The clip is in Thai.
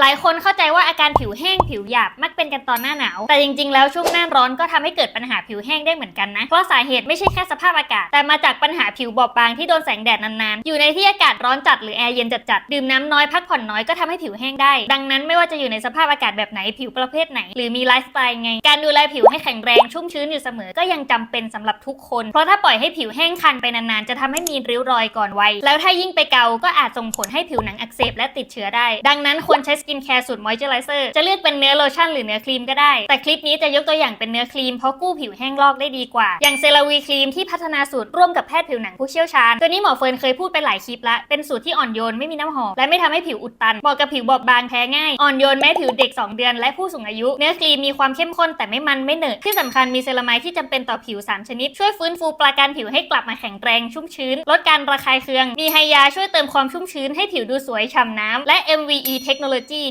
หลายคนเข้าใจว่าอาการผิวแห้งผิวหยาบมักเป็นกันตอนหน้าหนาว แต่จริงๆ แล้วช่วงหน้าร้อนก็ทำให้เกิดปัญหาผิวแห้งได้เหมือนกันนะ เพราะสาเหตุไม่ใช่แค่สภาพอากาศ แต่มาจากปัญหาผิวบอบบางที่โดนแสงแดดนานๆ อยู่ในที่อากาศร้อนจัดหรือแอร์เย็นจัดๆ ดื่มน้ำน้อยพักผ่อนน้อยก็ทำให้ผิวแห้งได้ ดังนั้นไม่ว่าจะอยู่ในสภาพอากาศแบบไหนผิวประเภทไหน หรือมีไลฟ์สไตล์ไง การดูแลผิวให้แข็งแรงชุ่มชื้นอยู่เสมอ ก็ยังจำเป็นสำหรับทุกคน เพราะถ้าปล่อยให้ผิวแห้งคันไปนานๆ จะทำให้มีริ้วรอยก่อนวัย แล้วถ้ายิ่งไปเกา ก็อาจส่งผลให้ผิวหนังอักเสบและติดเชื้อได้ ดังนั้นควรใช้สกินแคร์สูตรมอยเจอไรเซอร์จะเลือกเป็นเนื้อโลชั่นหรือเนื้อครีมก็ได้ แต่คลิปนี้จะยกตัวอย่างเป็นเนื้อครีมเพราะกู้ผิวแห้งลอกได้ดีกว่า อย่างเซราวีครีมที่พัฒนาสูตรร่วมกับแพทย์ผิวหนังผู้เชี่ยวชาญ ตัวนี้หมอเฟิร์นเคยพูดไปหลายคลิปละ เป็นสูตรที่อ่อนโยนไม่มีน้ำหอมและไม่ทำให้ผิวอุดตัน เหมาะกับผิวบอบบางแพ้ง่าย อ่อนโยนแม้ผิวเด็ก 2 เดือนและผู้สูงอายุ เนื้อครีมมีความเข้มข้นแต่ไม่มันไม่เหนอะที่สำคัญมีเซรามายที่จำเป็นต่อผิว 3 ชนิด ช่วยฟื้นฟูปราการผิวให้กลับมาแข็งแรงชุ่มชื้น ลดการระคายเคือง มีไฮยาช่วยเติมความชุ่มชื้นให้ผิวดูสวยฉ่ำน้ำและ MVE เทคโนโลยี